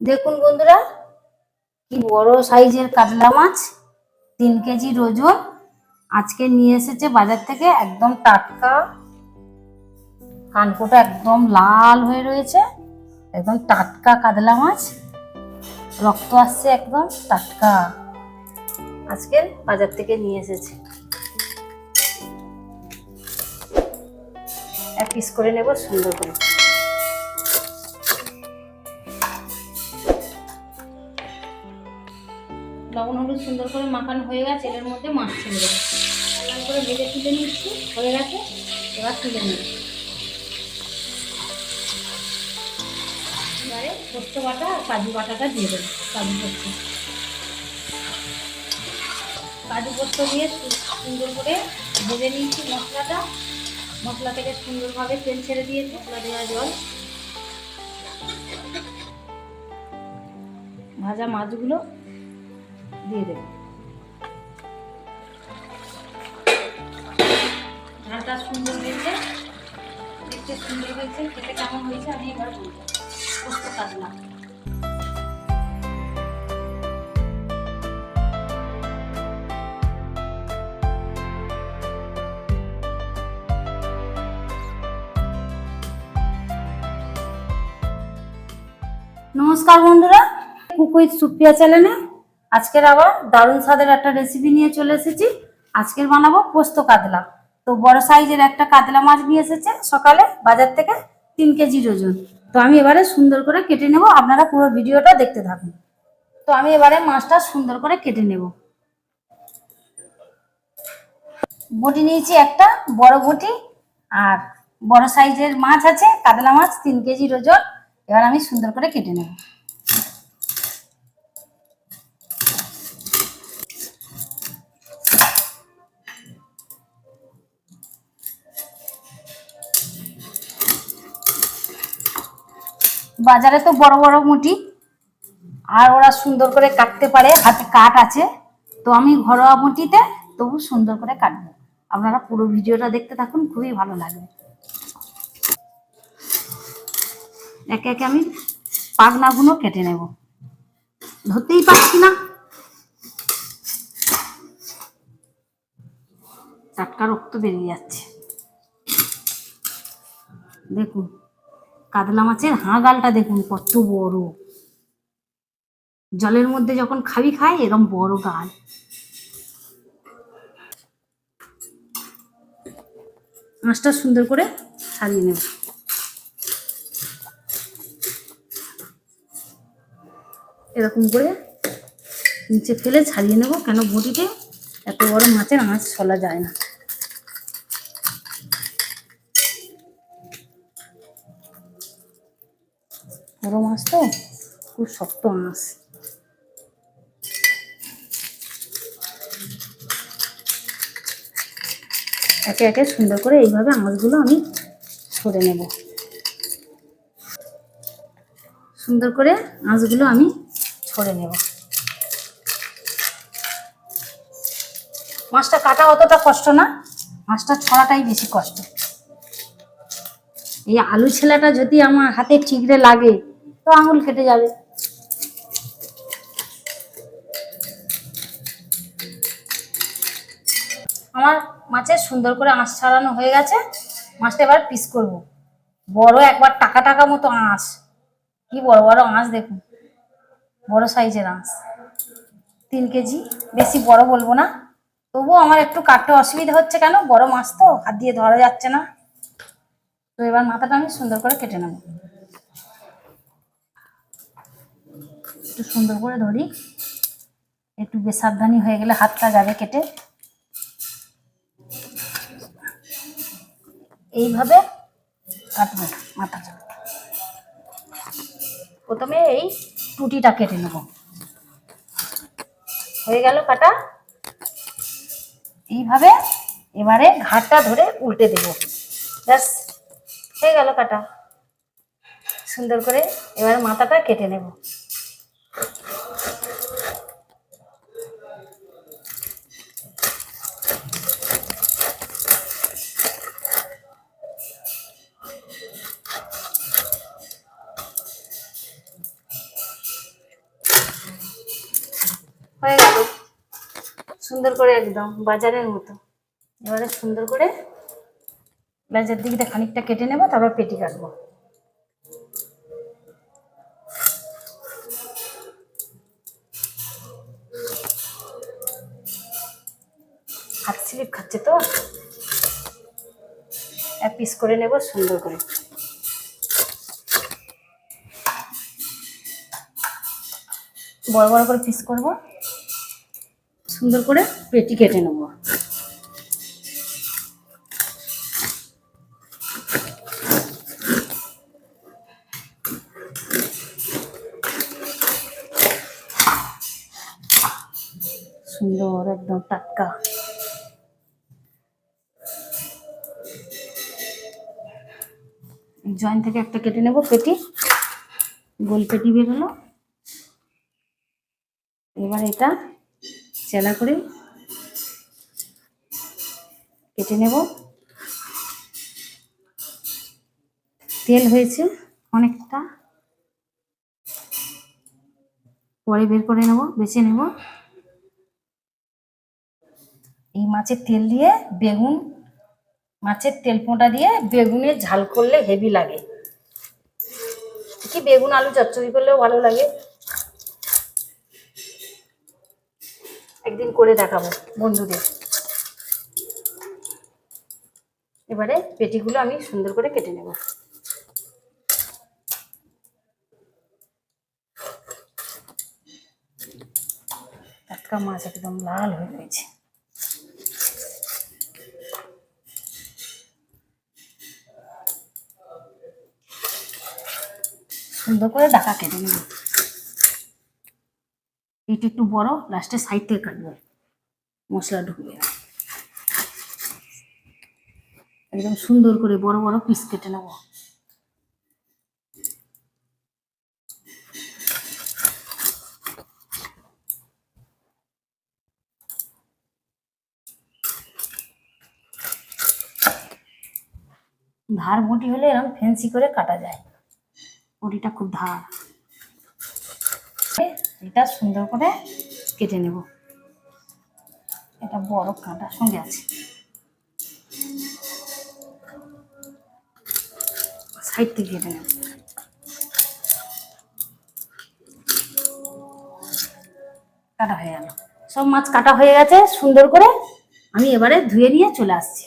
দেখুন বন্ধুরা, কি বড় সাইজের কাতলা মাছ, তিন কেজি ওজন। আজকে নিয়ে এসেছে বাজার থেকে একদম টাটকা। কানকোটা একদম লাল হয়ে রয়েছে, একদম টাটকা কাতলা মাছ। রক্ত আসছে একদম টাটকা। আজকে বাজার থেকে নিয়ে এসেছে। এক পিস করে নেব, সুন্দর করে। লবণ, হলুদ সুন্দর করে মাখানো হয়ে গেছে, এর মধ্যে মাছ ছেড়ে দেবো। লাল করে ভেজে তুলে নিচ্ছি, হয়ে গেছে, এবার তুলে নিচ্ছি এবারে পোস্ত বাটা আর কাজু বাটাটা দিয়ে দেবো, কাজু পোস্ত কাজু পোস্ত দিয়ে সুন্দর করে ভেজে নিয়েছি মশলাটা। মশলা থেকে সুন্দরভাবে তেল ছেড়ে দিয়েছি মশলা দেওয়া জল। ভাজা মাছগুলো দিয়ে দেবো। ঝালটা সুন্দর হয়েছে, দেখতে সুন্দর হয়েছে, খেতে কেমন হয়েছে আমি এবার নমস্কার বন্ধুরা কুকুইত সুপ্রিয়া চ্যানেলে আজকের আবার দারুণ স্বাদের একটা রেসিপি নিয়ে চলে এসেছি। আজকের বানাবো পোস্ত কাতলা। তো বড় সাইজের একটা কাতলা মাছ নিয়ে এসেছে সকালে, বাজার থেকে তিন কেজি ওজন। তো আমি এবারে সুন্দর করে কেটে নেব। আপনারা পুরো ভিডিওটা দেখতে থাকুন। তো আমি এবারে মাছটা সুন্দর করে কেটে নেব। বটি নিয়েছি একটা, বড় বটি, আর বড় সাইজের মাছ আছে, কাতলা মাছ, তিন কেজি ওজন। এবার আমি সুন্দর করে কেটে নেব। বাজারে তো বড় বড় মুটি। আর ওরা সুন্দর করে কাটতে পারে। হাতে কাট আছে। তো আমি ঘরোয়া মুটিতে তবু সুন্দর করে কাটবো। আপনারা পুরো ভিডিওটা দেখতে থাকুন, খুবই ভালো লাগবে। একে একে আমি পাগনাগুলো কেটে নেব। ধরতেই পারছি না। টাটকা রক্ত বেরিয়ে যাচ্ছে। দেখুন। কাতলা মাছের হাঁগালটা দেখুন, কত বড়। জলের মধ্যে যখন খাবি খায় এরকম বড় গাল। মাছটা সুন্দর করে সারিয়ে নেব। এরকম করে নিচে ফেলে ছাড়িয়ে নেব, কেন বটিতে এত বড় মাছের আঁচ ছলা যায় না। বড় মাছ তো খুব শক্ত মাছ। একে একে সুন্দর করে এইভাবে আঁচগুলো আমি ছড়ে নেব। সুন্দর করে আঁচগুলো আমি ছড়ে নেব। মাছটা কাটা অতটা কষ্ট না, মাছটা ছড়াটাই বেশি কষ্ট। এই আলু ছেলাটা যদি আমার হাতে ঠিকরে লাগে তো আঙুল কেটে যাবে। আমার মাছের সুন্দর করে আঁশ ছাড়ানো হয়ে গেছে। মাছটা এবার পিস করব। বড় একবার টাকা টাকা মতো আঁশ। কি বড় বড় আঁশ দেখুন। বড় সাইজের আঁশ। তিন কেজি। বেশি বড় বলব না। তবুও আমার একটু কাটতে অসুবিধা হচ্ছে কেন? বড় মাছ তো, হাত দিয়ে ধরা যাচ্ছে না। তো এবার মাথাটা আমি সুন্দর করে কেটে নেব। একটু সুন্দর করে ধরি। একটু বেসাবধানি হয়ে গেলে হাতটা যাবে কেটে। এইভাবে কাটবো মাথাটা প্রথমে এই টুটিটা কেটে নেব। হয়ে গেল কাটা। এইভাবে এবারে ঘাটটা ধরে উল্টে দেব। ব্যাস, হয়ে গেল কাটা। সুন্দর করে এবার মাথাটা কেটে নেব। হয়ে গেল। সুন্দর করে একদম বাজারের মতো। এবারে সুন্দর করে লেজের দিকটা খানিকটা কেটে নেব, তারপর পেটি কাটবো। হাত স্লিপ খাচ্ছে তো? এক পিস করে নেব সুন্দর করে। বড় বড় করে পিস করব। সুন্দর করে পেটি কেটে নেব। সুন্দর একদম টাটকা। জয়েন্ট থেকে একটা কেটে নেব পেটি। গোল পেটি বেরোলো এবার এটা চেলা করে কেটে নেব। তেল হয়েছে অনেকটা। পরে বের করে নেব, বেছে নেব। এই মাছের তেল দিয়ে বেগুন, মাছের তেল পোঁটা দিয়ে বেগুনের ঝাল করলে হেভি লাগে। কি বেগুন আলু চচ্চড়ি করলেও ভালো লাগে। একদিন করে দেখাবো বন্ধুদের। এবারে পেটিগুলো আমি সুন্দর করে কেটে নেব। টাটকা মাছ একদম লাল হয়ে রয়েছে সুন্দর করে ডাকা কেটে নেব এটা একটু বড় লাস্টে সাইড থেকে কাটবো। মশলা ঢুকবে একদম সুন্দর করে বড় বড় পিস কেটে নেব। ধার বটি হলে এরকম ফেন্সি করে কাটা যায়। বটিটা খুব ধার। এটা সুন্দর করে কেটে নেব। এটা বড় কাঁটার সঙ্গে আছে। সাইড থেকে কেটে নেব। কাটা হয়ে গেল। সব মাছ কাটা হয়ে গেছে, সুন্দর করে আমি এবারে ধুয়ে নিয়ে চলে আসছি।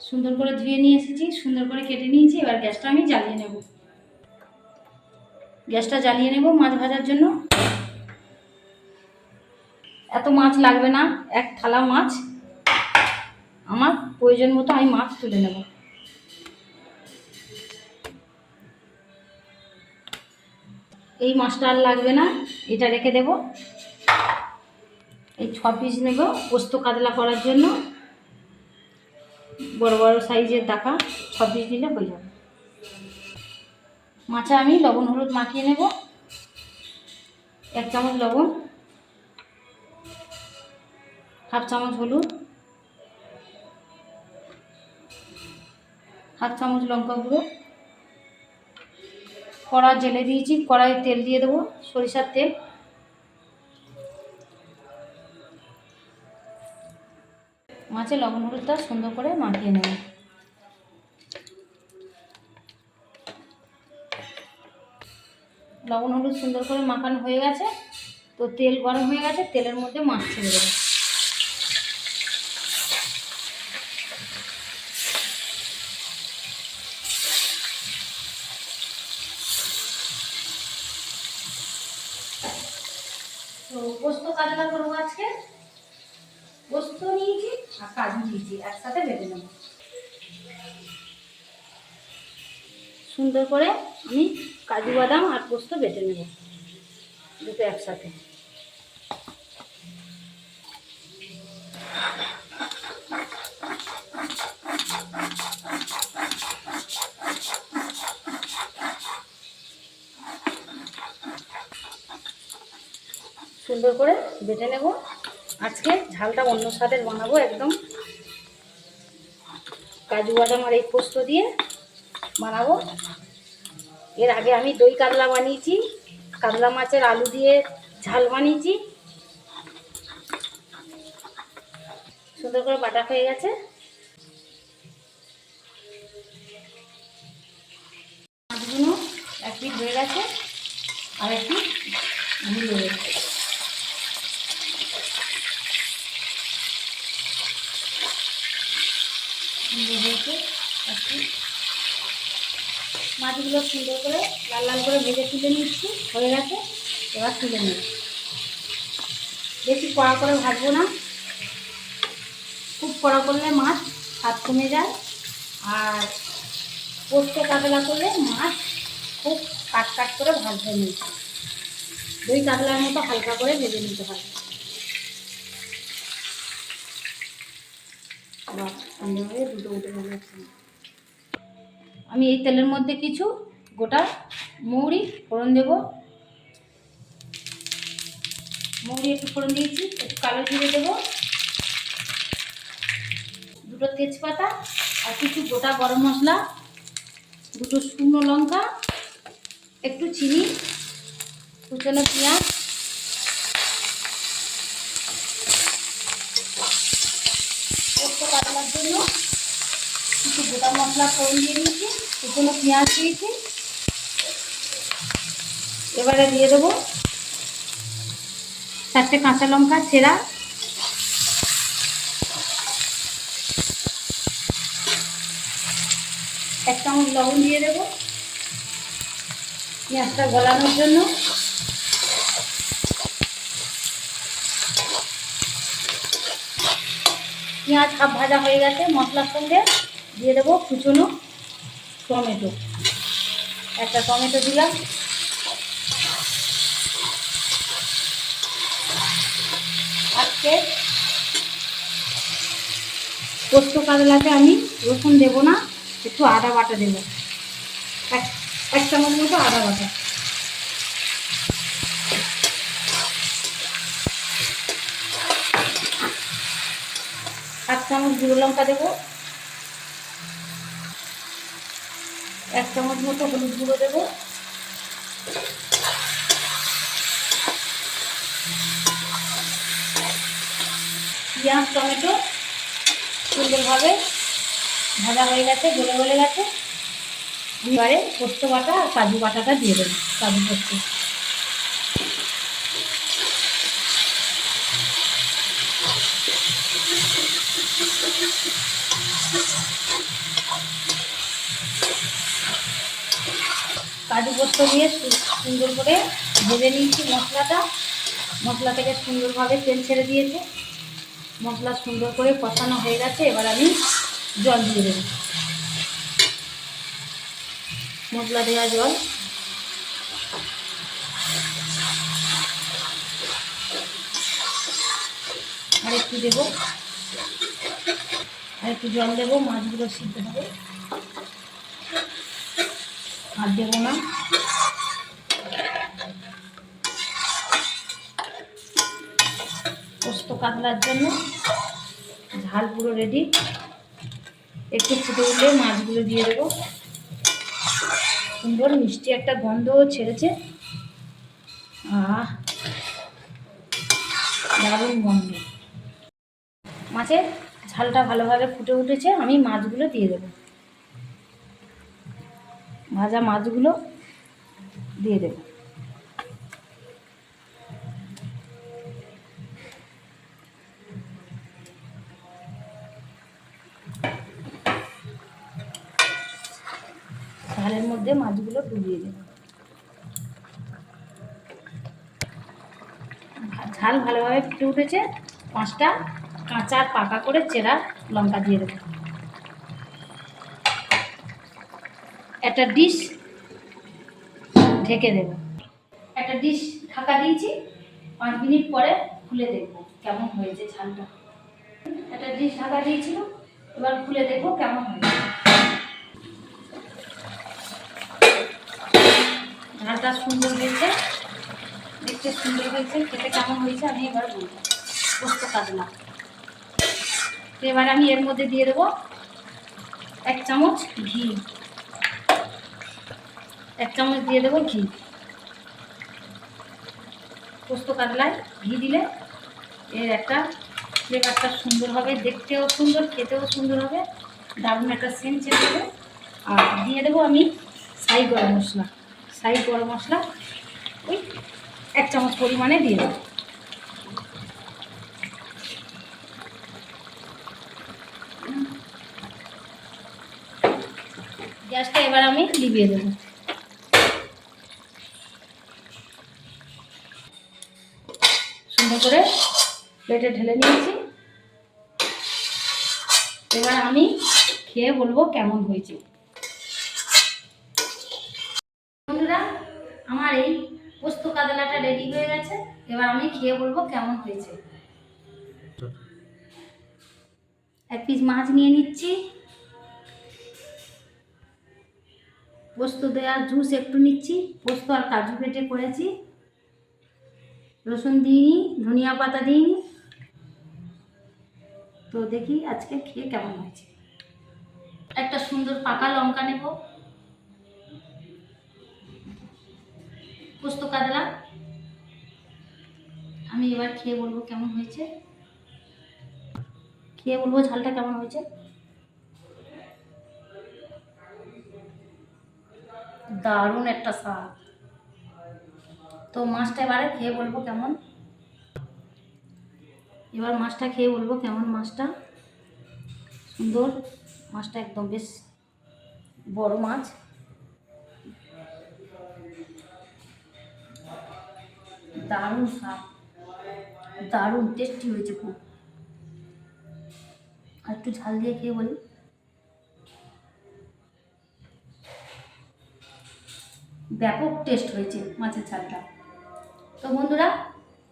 সুন্দর করে ধুয়ে নিয়ে এসেছি, সুন্দর করে কেটে নিয়েছি, এবার গ্যাসটা আমি জ্বালিয়ে নেব। গ্যাসটা জ্বালিয়ে নেব মাছ ভাজার জন্য। এত মাছ লাগবে না, এক থালা মাছ। আমার প্রয়োজন মতো আমি মাছ তুলে নেব। এই মাছটা আর লাগবে না, এটা রেখে দেব। এই ছ পিস নেব পোস্ত কাতলা করার জন্য। বড় বড় সাইজের দাকা ছ পিস দিলে হয়ে যাবে। মাছে আমি লবণ, হলুদ মাখিয়ে নেব। এক চামচ লবণ, হাফ চামচ হলুদ, হাফ চামচ লঙ্কা গুঁড়ো। কড়া জেলে দিয়েছি, কড়াইয়ে তেল দিয়ে দেবো, সরিষার তেল। মাছে লবণ, হলুদটা সুন্দর করে মাখিয়ে নেব। লবণ হলুদ সুন্দর করে মাখানো হয়ে গেছে। তো তেল গরম হয়ে গেছে, তেলের মধ্যে মাছ ছেড়ে দেবো তো পোস্ত কাজলা করব আজকে পোস্ত নিয়েছি আর কাজু নিয়েছি একসাথে বেটে নেব করে আমি কাজু বাদাম আর পোস্ত বেটে নেব দুটো একসাথে। সুন্দর করে বেটে নেব। আজকে ঝালটা অন্য স্বাদের বানাবো একদম। কাজু বাদাম আর এই পোস্ত দিয়ে বানাবো। এর আগে আমি দই কাতলা বানিয়েছি, কাতলা মাছের আলু দিয়ে ঝাল বানিয়েছি। সুন্দর করে বাটা হয়ে গেছে। মাছগুলো এক পিঠ হয়ে গেছে, আর এক ভুল হয়ে গেছে মাছগুলো সুন্দর করে লাল লাল করে ভেজে তুলে নিচ্ছি, হয়ে গেছে। এবার তুলে নেব। বেশি কড়া করে ভাজবো না। খুব কড়া করলে মাছ স্বাদ কমে যায়। আর পোস্ত কাতলা করলে মাছ খুব কাট কাট করে ভাজতে নিতে দই কাতলার মতো হালকা করে ভেজে নিতে হয়ে দুটো উঠে একসঙ্গে। আমি এই তেলের মধ্যে কিছু গোটা মৌরি ফোড়ন দেব। মৌরি একটু ফোড়ন দিয়েছি, একটু কালো জিরে দেবো। দুটো তেজপাতা আর কিছু গোটা গরম মশলা, দুটো শুকনো লঙ্কা, একটু চিনি, কুচনো পেঁয়াজ পোস্ত কাটানোর জন্য কিছু গোটা মশলা ফোড়ন দিয়ে দিয়েছি কুচনো পেঁয়াজ দিয়েছি। এবারে দিয়ে দেবো চারটে কাঁচা লঙ্কা ছেঁড়া। এক চামচ লবণ দিয়ে দেবো পেঁয়াজটা গলানোর জন্য। পেঁয়াজ হাফ ভাজা হয়ে গেছে মশলার সঙ্গে। দিয়ে দেবো কুচনো টমেটো। একটা টমেটো দিলাম। আজকে পোস্ত কাতলাতে আমি রসুন দেবো না, একটু আদা বাটা দেবো। এক চামচ মতো আদা বাটা। এক চামচ গুঁড়ো লঙ্কা দেবো। এক চামচ মতো হলুদ গুঁড়ো দেবো। পেঁয়াজ, টমেটো সুন্দরভাবে ভাজা হয়ে গেছে, গলে গলে গেছে। এবারে পোস্ত বাটা আর কাজু বাটাটা দিয়ে দেবো, কাজু পোস্ত কাজু পোস্ত দিয়ে সুন্দর করে ভেজে নিয়েছি মশলাটা। মশলা থেকে সুন্দরভাবে তেল ছেড়ে দিয়েছে। মশলা সুন্দর করে কষানো হয়ে গেছে। এবার আমি জল দিয়ে দেবো। মশলা দেওয়া জল। আর একটু দেবো। আর একটু জল দেবো। মাছগুলো সিদ্ধ হবে। আর দেবো না। পোস্ত কাতলার জন্য ঝাল পুরো রেডি একটু ফুটে উঠলে মাছগুলো দিয়ে দেবো। সুন্দর মিষ্টি একটা গন্ধও ছেড়েছে। আহ, দারুণ গন্ধ। মাছের ঝালটা ভালোভাবে ফুটে উঠেছে, আমি মাছগুলো দিয়ে দেবো। ভাজা মাছগুলো দিয়ে দেবো। ঝালের মধ্যে মাছগুলো ডুবিয়ে দেবো। ঝাল ভালোভাবে ফুটে উঠেছে, পাঁচটা কাঁচা পাকা করে চেরা লঙ্কা দিয়ে দেবো। একটা ডিশ ঢেকে দেবো। একটা ডিশ ঢাকা দিয়েছি, পাঁচ মিনিট পরে খুলে দেখব কেমন হয়েছে ঝালটা। একটা ডিশ ঢাকা দিয়েছিল, এবার খুলে দেখব কেমন হয়েছে। ঝালটা সুন্দর হয়েছে, দেখতে সুন্দর হয়েছে, খেতে কেমন হয়েছে আমি এবার বলব। পোস্ত কাতলা। তো এবার আমি এর মধ্যে দিয়ে দেবো এক চামচ ঘি। এক চামচ দিয়ে দেবো ঘি। পোস্ত কাতলায় ঘি দিলে এর একটা ফ্লেভারটা সুন্দর হবে, দেখতেও সুন্দর, খেতেও সুন্দর হবে, দারুণ একটা সেন্ট চেয়ে দেবে আর দিয়ে দেবো আমি সাই গরম মশলা। সাই গরম মশলা ওই এক চামচ পরিমাণে দিয়ে দেবো। গ্যাসটা এবার আমি লিভিয়ে দেবো সুন্দর করে প্লেটে ঢেলে নিয়েছি। এবার আমি খেয়ে বলব কেমন হয়েছে। বন্ধুরা, আমার এই পোস্ত কাদলাটা রেডি হয়ে গেছে। এবার আমি খেয়ে বলব কেমন হয়েছে। এক পিস মাছ নিয়ে নিচ্ছি। পোস্ত দেওয়ার জুস একটু নিচ্ছি। পোস্ত আর কাজু পেটে করেছি রসুন দিইনি, ধনিয়া পাতা দিইনি। তো দেখি আজকে খেয়ে কেমন হয়েছে। একটা সুন্দর পাকা লঙ্কা নেব। পোস্ত কাতলা। আমি এবার খেয়ে বলব কেমন হয়েছে। খেয়ে বলব ঝালটা কেমন হয়েছে। দারুণ একটা স্বাদ। তো মাছটা এবারে খেয়ে বলব কেমন? এবার মাছটা খেয়ে বলব কেমন মাছটা? সুন্দর। মাছটা একদম বেশ বড় মাছ। দারুণ স্বাদ। দারুণ টেস্টি হয়েছে খুব। আর একটু ঝাল দিয়ে খেয়ে বলি। ব্যাপক টেস্ট হয়েছে মাছের ঝালটা। তো বন্ধুরা,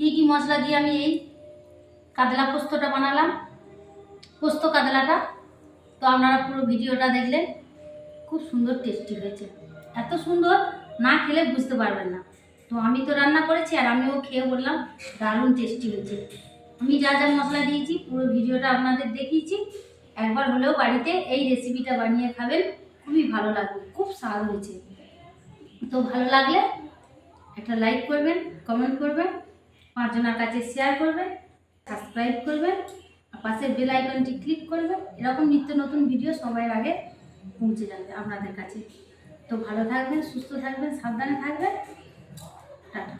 কী কী মশলা দিয়ে আমি এই কাতলা পোস্তটা বানালাম? পোস্ত কাতলাটা। তো আপনারা পুরো ভিডিওটা দেখলেন, খুব সুন্দর টেস্টি হয়েছে। এত সুন্দর, না খেলে বুঝতে পারবেন না। তো আমি তো রান্না করেছি আর আমিও খেয়ে বললাম, দারুণ টেস্টি হয়েছে। আমি যা যা মশলা দিয়েছি, পুরো ভিডিওটা আপনাদের দেখিয়েছি। একবার হলেও বাড়িতে এই রেসিপিটা বানিয়ে খাবেন, খুবই ভালো লাগবে, খুব স্বাদ হয়েছে। তো ভালো লাগলে একটা লাইক করবেন কমেন্ট করবেন, পাঁচজনের কাছে শেয়ার করবেন সাবস্ক্রাইব করবেন, আর পাশে বেল আইকনটি ক্লিক করবেন, এরকম নিত্য নতুন ভিডিও সবার আগে পৌঁছে যাবে আপনাদের কাছে। তো ভালো থাকবেন, সুস্থ থাকবেন, সাবধানে থাকবেন। টাটা।